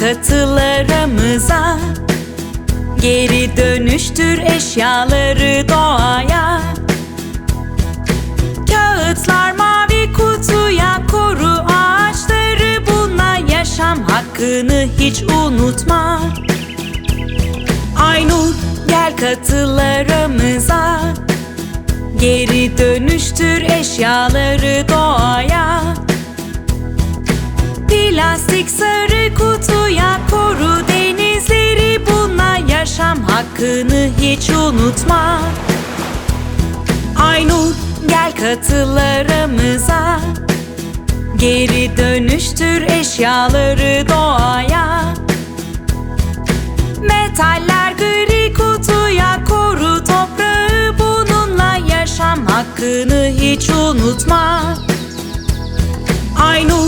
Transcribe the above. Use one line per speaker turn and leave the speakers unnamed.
katılarımıza. Geri dönüştür eşyaları doğaya. Kağıtlar mavi kutuya koru ağaçları. Bununla yaşam hakkını hiç unutma. Aynur gel katılarımıza. Geri dönüştür eşyaları doğaya Plastik sarı kutuya koru denizleri Bununla yaşam hakkını hiç unutma. Aynur gel katılarımıza. Geri dönüştür eşyaları doğaya. Metaller gri kutuya koru toprağı Bununla yaşam hakkını hiç unutma. Aynur